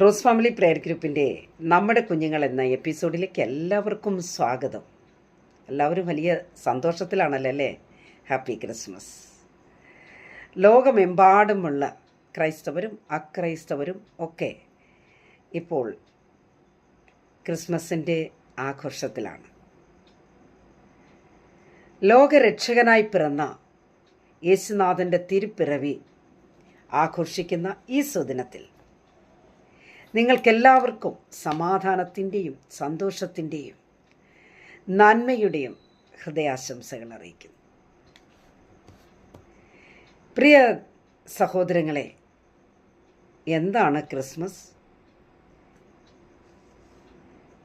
Rose family prayer ഗ്രൂപ്പിന്റെ നമ്മുടെ കുഞ്ഞുങ്ങൾ എന്ന എപ്പിസോഡിലേക്ക് എല്ലാവർക്കും സ്വാഗതം. എല്ലാവരും വലിയ സന്തോഷത്തിലാണല്ലോ അല്ലേ? ഹാപ്പി ക്രിസ്മസ് ലോകമെമ്പാടുമുള്ള ക്രൈസ്തവരും അക്രൈസ്തവരും ഒക്കെ ഇപ്പോൾ ക്രിസ്മസിന്റെ ആഘോഷത്തിലാണ്. ലോകരക്ഷകനായി പിറന്ന യേശുനാഥന്റെ തിരുപ്പിറവി ആഘോഷിക്കുന്ന ഈ സുദിനത്തിൽ നിങ്ങൾക്കെല്ലാവർക്കും സമാധാനത്തിന്റെയും സന്തോഷത്തിന്റെയും നന്മയുടെയും ഹൃദയാശംസകൾ അറിയിക്കുന്നു. പ്രിയ സഹോദരങ്ങളെ എന്താണ് ക്രിസ്മസ്?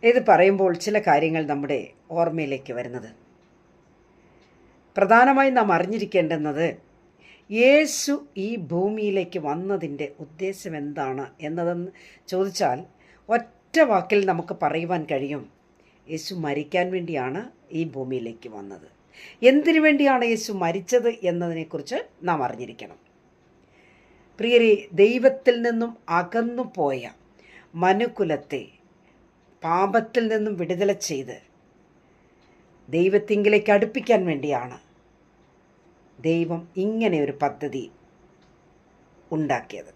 ഇത് പറയുമ്പോൾ ചില കാര്യങ്ങൾ നമ്മുടെ ഓർമ്മയിലേക്ക് വരുന്നത്. പ്രധാനമായും നാം അറിഞ്ഞിരിക്കേണ്ടുന്നത് യേശു ഈ ഭൂമിയിലേക്ക് വന്നതിന്റെ ഉദ്ദേശം എന്താണ് എന്നതെന്ന് ചോദിച്ചാൽ ഒറ്റ വാക്കിൽ നമുക്ക് പറയുവാൻ കഴിയും. യേശു മരിക്കാൻ വേണ്ടിയാണ് ഈ ഭൂമിയിലേക്ക് വന്നത്. എന്തിനു വേണ്ടിയാണ് യേശു മരിച്ചത് എന്നതിനെക്കുറിച്ച് നാം അറിഞ്ഞിരിക്കണം. പ്രിയരെ ദൈവത്തിൽ നിന്നും അകന്നു പോയ മനുകുലത്തെ പാപത്തിൽ നിന്നും വിടുതല ചെയ്ത് ദൈവത്തിങ്കിലേക്ക് അടുപ്പിക്കാൻ വേണ്ടിയാണ് ദൈവം ഇങ്ങനെ ഒരു പദ്ധതി ഉണ്ടാക്കിയത്.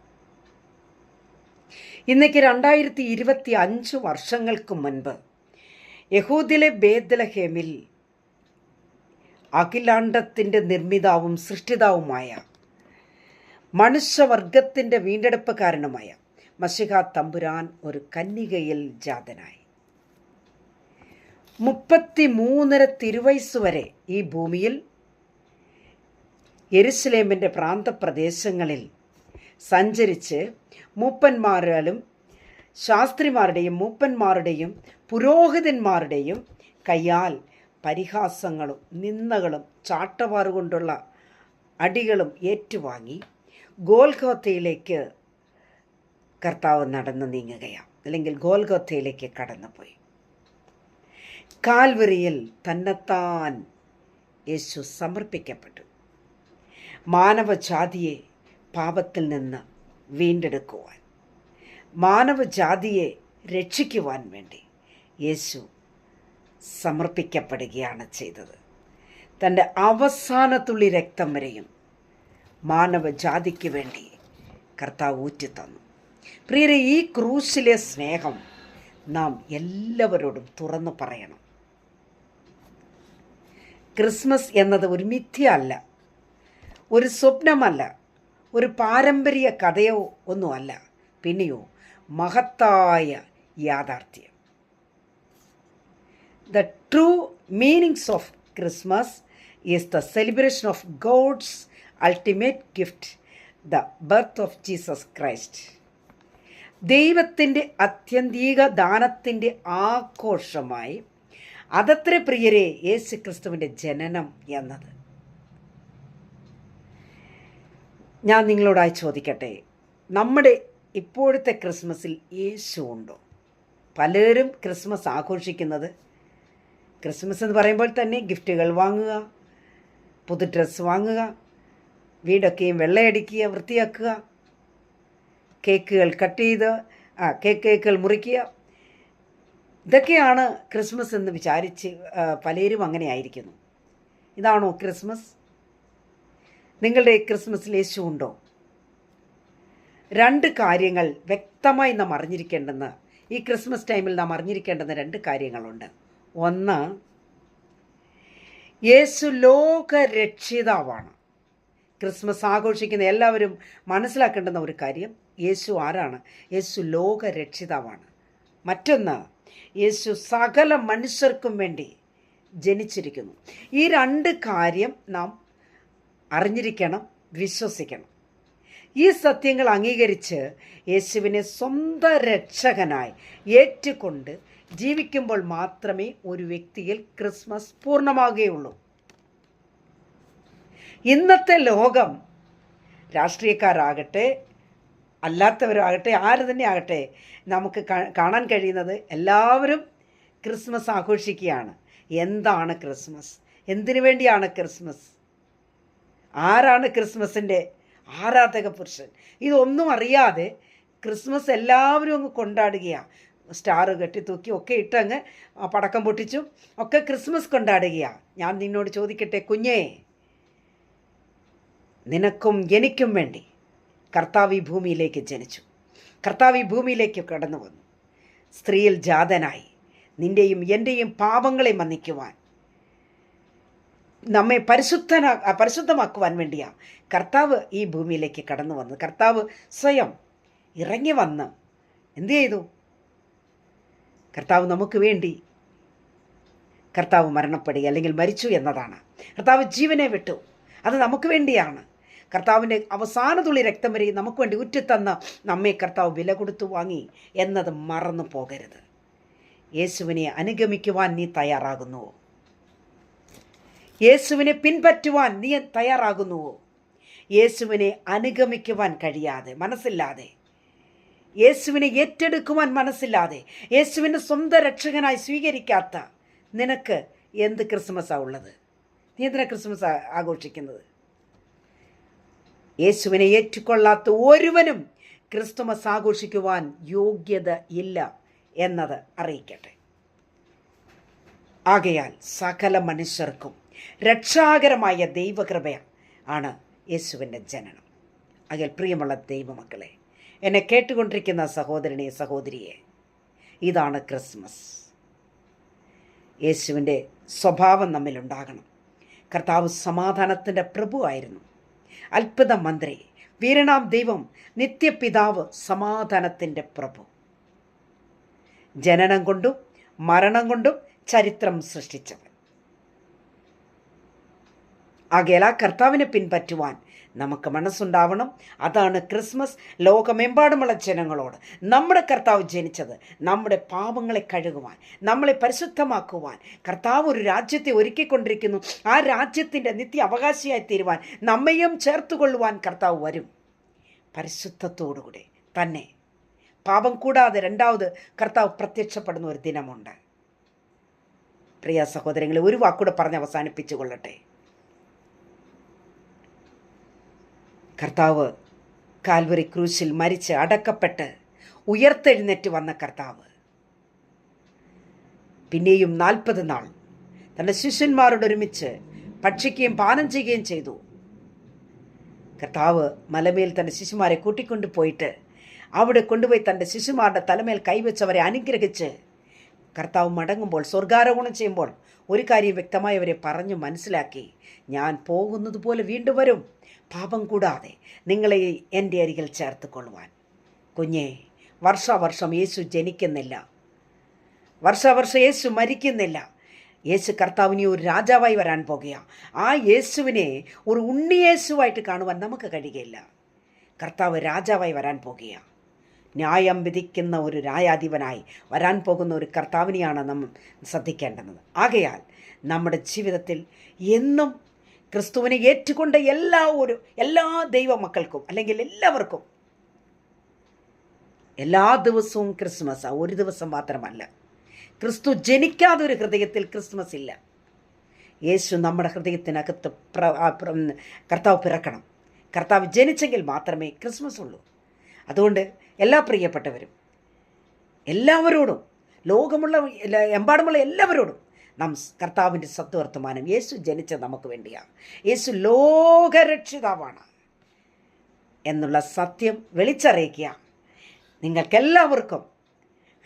ഇന്നേക്ക് രണ്ടായിരത്തി ഇരുപത്തി അഞ്ച് വർഷങ്ങൾക്ക് മുൻപ് യഹൂദിലെ ബേദലഹേമിൽ അഖിലാണ്ടത്തിന്റെ നിർമ്മിതാവും സൃഷ്ടിതാവുമായ മനുഷ്യവർഗത്തിന്റെ വീണ്ടെടുപ്പുകാരനുമായ മഷിഹ തമ്പുരാൻ ഒരു കന്യകയിൽ ജാതനായി. മുപ്പത്തി മൂന്നര തിരുവയസ് വരെ ഈ ഭൂമിയിൽ യെരുസലേമിന്റെ പ്രാന്തപ്രദേശങ്ങളിൽ സഞ്ചരിച്ച് മൂപ്പന്മാരാലും ശാസ്ത്രിമാരുടെയും മൂപ്പന്മാരുടെയും പുരോഹിതന്മാരുടെയും കയ്യാൽ പരിഹാസങ്ങളും നിന്ദകളും ചാട്ടവാറുകൊണ്ടുള്ള അടികളും ഏറ്റുവാങ്ങി ഗോൽഗോത്തയിലേക്ക് കർത്താവ് നടന്നു നീങ്ങുകയാണ്. അല്ലെങ്കിൽ ഗോൽഗോത്തയിലേക്ക് കടന്നുപോയി. കാൽവറിയിൽ തന്നെത്താൻ യേശു സമർപ്പിക്കപ്പെട്ടു. മാനവജാതിയെ പാപത്തിൽ നിന്ന് വീണ്ടെടുക്കുവാൻ മാനവജാതിയെ രക്ഷിക്കുവാൻ വേണ്ടി യേശു സമർപ്പിക്കപ്പെടുകയാണ് ചെയ്തത്. തന്റെ അവസാനത്തുള്ളി രക്തം വരെയും മാനവജാതിക്ക് വേണ്ടി കർത്താവ് ഊറ്റിത്തന്നു. പ്രിയരെ ഈ ക്രൂശിലെ സ്നേഹം നാം എല്ലാവരോടും തുറന്നു പറയണം. ക്രിസ്മസ് എന്നത് ഒരു മിഥ്യ അല്ല. ഒരു സ്വപ്നമല്ല ഒരു പാരമ്പര്യ കഥയോ ഒന്നുമല്ല. പിന്നെയോ മഹത്തായ യാഥാർത്ഥ്യം. The true meanings of Christmas is the celebration of God's ultimate gift the birth of Jesus Christ ദൈവത്തിന്റെ അത്യന്തിക ദാനത്തിന്റെ ആഘോഷമായി അതത്ര പ്രിയരെ യേശു ക്രിസ്തുവിന്റെ ജനനം എന്നത്. ഞാൻ നിങ്ങളോടായി ചോദിക്കട്ടെ. നമ്മുടെ ഇപ്പോഴത്തെ ക്രിസ്മസിൽ യേശു ഉണ്ടോ? പലരും ക്രിസ്മസ് ആഘോഷിക്കുന്നത് ക്രിസ്മസ് എന്ന് പറയുമ്പോൾ തന്നെ ഗിഫ്റ്റുകൾ വാങ്ങുക പുതു ഡ്രസ്സ് വാങ്ങുക വീടൊക്കെയും വെള്ളയടിക്കുക വൃത്തിയാക്കുക കേക്കുകൾ കട്ട് ചെയ്ത് ആ കേക്ക് കേക്കുകൾ മുറിക്കുക. ഇതൊക്കെയാണ് ക്രിസ്മസ് എന്ന് വിചാരിച്ച് പലരും അങ്ങനെ ആയിരിക്കുന്നു. ഇതാണോ ക്രിസ്മസ്? നിങ്ങളുടെ ക്രിസ്മസിൽ യേശു ഉണ്ടോ? രണ്ട് കാര്യങ്ങൾ വ്യക്തമായി നാം അറിഞ്ഞിരിക്കേണ്ടെന്ന് ഈ ക്രിസ്മസ് ടൈമിൽ നാം അറിഞ്ഞിരിക്കേണ്ടുന്ന രണ്ട് കാര്യങ്ങളുണ്ട്. ഒന്ന് യേശു ലോകരക്ഷിതാവാണ്. ക്രിസ്മസ് ആഘോഷിക്കുന്ന എല്ലാവരും മനസ്സിലാക്കേണ്ടുന്ന ഒരു കാര്യം യേശു ആരാണ്? യേശു ലോകരക്ഷിതാവാണ്. മറ്റൊന്ന് യേശു സകല മനുഷ്യർക്കും വേണ്ടി ജനിച്ചിരിക്കുന്നു. ഈ രണ്ട് കാര്യം നാം അറിഞ്ഞിരിക്കണം വിശ്വസിക്കണം. ഈ സത്യങ്ങൾ അംഗീകരിച്ച് യേശുവിനെ സ്വന്തം രക്ഷകനായി ഏറ്റുകൊണ്ട് ജീവിക്കുമ്പോൾ മാത്രമേ ഒരു വ്യക്തിയിൽ ക്രിസ്മസ് പൂർണമാകുകയുള്ളൂ. ഇന്നത്തെ ലോകം രാഷ്ട്രീയക്കാരാകട്ടെ അല്ലാത്തവരാകട്ടെ ആര് തന്നെ ആകട്ടെ നമുക്ക് കാണാൻ കഴിയുന്നത് എല്ലാവരും ക്രിസ്മസ് ആഘോഷിക്കുകയാണ്. എന്താണ് ക്രിസ്മസ്? എന്തിനു വേണ്ടിയാണ് ക്രിസ്മസ്? ആരാണ് ക്രിസ്മസിന്റെ ആരാധക പുരുഷൻ? ഇതൊന്നും അറിയാതെ ക്രിസ്മസ് എല്ലാവരും അങ്ങ് കൊണ്ടാടുകയാണ് സ്റ്റാർ കെട്ടിത്തൂക്കി ഒക്കെ ഇട്ടങ്ങ് പടക്കം പൊട്ടിച്ചും ഒക്കെ ക്രിസ്മസ് കൊണ്ടാടുകയാണ് ഞാൻ നിന്നോട് ചോദിക്കട്ടെ കുഞ്ഞേ. നിനക്കും എനിക്കും വേണ്ടി കർത്താവ് ഈ ഭൂമിയിലേക്ക് ജനിച്ചു. കർത്താവ് ഈ ഭൂമിയിലേക്ക് കടന്നു വന്നു സ്ത്രീയിൽ ജാതനായി. നിന്റെയും എന്റെയും പാപങ്ങളെ മன்னிക്കുവാൻ നമ്മെ പരിശുദ്ധനാ പരിശുദ്ധമാക്കുവാൻ വേണ്ടിയാണ് കർത്താവ് ഈ ഭൂമിയിലേക്ക് കടന്നു വന്നത്. കർത്താവ് സ്വയം ഇറങ്ങി വന്ന് എന്തു ചെയ്തു? കർത്താവ് നമുക്ക് വേണ്ടി കർത്താവ് മരണപ്പെടുക അല്ലെങ്കിൽ മരിച്ചു എന്നതാണ്. കർത്താവ് ജീവനെ വിട്ടു. അത് നമുക്ക് വേണ്ടിയാണ്. കർത്താവിന്റെ അവസാന തുള്ളി രക്തം വരെ നമുക്ക് വേണ്ടി ഉറ്റിത്തന്ന നമ്മെ കർത്താവ് വില കൊടുത്തു വാങ്ങി എന്നത് മറന്നു പോകരുത്. യേശുവിനെ അനുഗമിക്കുവാൻ നീ തയ്യാറാകുന്നുവോ? യേശുവിനെ പിൻപറ്റുവാൻ നീ തയ്യാറാകുന്നുവോ? യേശുവിനെ അനുഗമിക്കുവാൻ കഴിയാതെ മനസ്സില്ലാതെ. യേശുവിനെ ഏറ്റെടുക്കുവാൻ മനസ്സില്ലാതെ യേശുവിനെ സ്വന്തം രക്ഷകനായി സ്വീകരിക്കാത്ത നിനക്ക് എന്ത് ക്രിസ്മസാണ് ഉള്ളത്? നീ എന്തിനാ ക്രിസ്മസ് ആഘോഷിക്കുന്നത്? യേശുവിനെ ഏറ്റുകൊള്ളാത്ത ഒരുവനും ക്രിസ്തുമസ് ആഘോഷിക്കുവാൻ യോഗ്യത ഇല്ല എന്നത് അറിയിക്കട്ടെ. ആകയാൽ സകല മനുഷ്യർക്കും രക്ഷാകരമായ ദൈവകൃപ ആണ് യേശുവിന്റെ ജനനം. അകൽ പ്രിയമുള്ള ദൈവമക്കളെ എന്നെ കേട്ടുകൊണ്ടിരിക്കുന്ന സഹോദരനെ സഹോദരിയെ ഇതാണ് ക്രിസ്മസ്. യേശുവിന്റെ സ്വഭാവം നമ്മിലുണ്ടാകണം കർത്താവ് സമാധാനത്തിന്റെ പ്രഭുവായിരുന്നു. അത്ഭുത മന്ത്രി വീരണാം ദൈവം നിത്യപിതാവ് സമാധാനത്തിന്റെ പ്രഭു. ജനനം കൊണ്ടും മരണം കൊണ്ടും ചരിത്രം സൃഷ്ടിച്ചവൻ. ആകയാൽ ആ കർത്താവിനെ പിൻപറ്റുവാൻ നമുക്ക് മനസ്സുണ്ടാവണം. അതാണ് ക്രിസ്മസ് ലോകമെമ്പാടുമുള്ള ജനങ്ങളോട് നമ്മുടെ കർത്താവ് ജനിച്ചത് നമ്മുടെ പാപങ്ങളെ കഴുകുവാൻ നമ്മളെ പരിശുദ്ധമാക്കുവാൻ. കർത്താവ് ഒരു രാജ്യത്തെ ഒരുക്കിക്കൊണ്ടിരിക്കുന്നു. ആ രാജ്യത്തിന്റെ നിത്യ അവകാശിയായി തീരുവാൻ നമ്മയും ചേർത്തുകൊള്ളുവാൻ കർത്താവ് വരും. പരിശുദ്ധത്തോടുകൂടെ തന്നെ. പാപം കൂടാതെ രണ്ടാമത് കർത്താവ് പ്രത്യക്ഷപ്പെടുന്ന ഒരു ദിനമുണ്ട്. പ്രിയ സഹോദരങ്ങളെ ഒരു വാക്കൂടെ പറഞ്ഞ് അവസാനിപ്പിച്ചു കൊള്ളട്ടെ കർത്താവ് കാൽവറി ക്രൂശിൽ മരിച്ച് അടക്കപ്പെട്ട് ഉയർത്തെഴുന്നേറ്റ് വന്ന കർത്താവ്. പിന്നെയും നാൽപ്പത് നാൾ തന്റെ ശിഷ്യന്മാരോടൊരുമിച്ച് ഭക്ഷിക്കുകയും പാനം ചെയ്യുകയും ചെയ്തു. കർത്താവ് മലമേൽ തന്റെ ശിശുമാരെ കൂട്ടിക്കൊണ്ടു പോയിട്ട് അവിടെ കൊണ്ടുപോയി തന്റെ ശിശുമാരുടെ തലമേൽ കൈവച്ചവരെ അനുഗ്രഹിച്ച് കർത്താവ് മടങ്ങുമ്പോൾ സ്വർഗാരോഹണം ചെയ്യുമ്പോൾ ഒരു കാര്യം വ്യക്തമായി അവരെ പറഞ്ഞു മനസ്സിലാക്കി. ഞാൻ പോകുന്നത് പോലെ വീണ്ടും വരും. പാപം കൂടാതെ നിങ്ങളെ എന്റെ അരികിൽ ചേർത്ത് കൊള്ളുവാൻ കുഞ്ഞേ വർഷാവർഷം യേശു ജനിക്കുന്നില്ല. വർഷാവർഷം യേശു മരിക്കുന്നില്ല. യേശു കർത്താവിനെ ഒരു രാജാവായി വരാൻ പോകുക ആ യേശുവിനെ ഒരു ഉണ്ണി ഉണ്ണിയേശുവായിട്ട് കാണുവാൻ നമുക്ക് കഴിയുകയില്ല. കർത്താവ് രാജാവായി വരാൻ പോകുക ന്യായം വിധിക്കുന്ന ഒരു ന്യായാധിപനായി വരാൻ പോകുന്ന ഒരു കർത്താവിനെയാണ് നമ്മൾ ശ്രദ്ധിക്കേണ്ടത് ആകയാൽ നമ്മുടെ ജീവിതത്തിൽ എന്നും ക്രിസ്തുവിനെ ഏറ്റുകൊണ്ട എല്ലാ ഒരു എല്ലാ ദൈവ മക്കൾക്കും അല്ലെങ്കിൽ എല്ലാവർക്കും എല്ലാ ദിവസവും ക്രിസ്മസ് ഒരു ദിവസം മാത്രമല്ല. ക്രിസ്തു ജനിക്കാതെ ഒരു ഹൃദയത്തിൽ ക്രിസ്മസ് ഇല്ല. യേശു നമ്മുടെ ഹൃദയത്തിനകത്ത് കർത്താവ് പിറക്കണം. കർത്താവ് ജനിച്ചെങ്കിൽ മാത്രമേ ക്രിസ്മസ് ഉള്ളൂ. അതുകൊണ്ട് എല്ലാ പ്രിയപ്പെട്ടവരും എല്ലാവരോടും ലോകമുള്ള എമ്പാടുമുള്ള എല്ലാവരോടും നാം കർത്താവിന്റെ സത്വർത്തമാനം യേശു ജനിച്ച നമുക്ക് വേണ്ടിയാണ്. യേശു ലോകരക്ഷിതാവാണ് എന്നുള്ള സത്യം വെളിച്ചറിയിക്കുക നിങ്ങൾക്കെല്ലാവർക്കും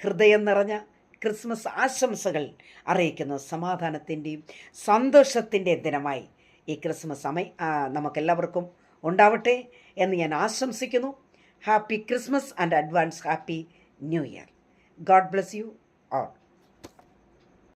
ഹൃദയം നിറഞ്ഞ ക്രിസ്മസ് ആശംസകൾ അറിയിക്കുന്ന സമാധാനത്തിന്റെയും സന്തോഷത്തിന്റെയും ദിനമായി ഈ ക്രിസ്മസ് സമയം നമുക്കെല്ലാവർക്കും ഉണ്ടാവട്ടെ എന്ന് ഞാൻ ആശംസിക്കുന്നു. Happy Christmas and advance Happy New Year. God bless you all.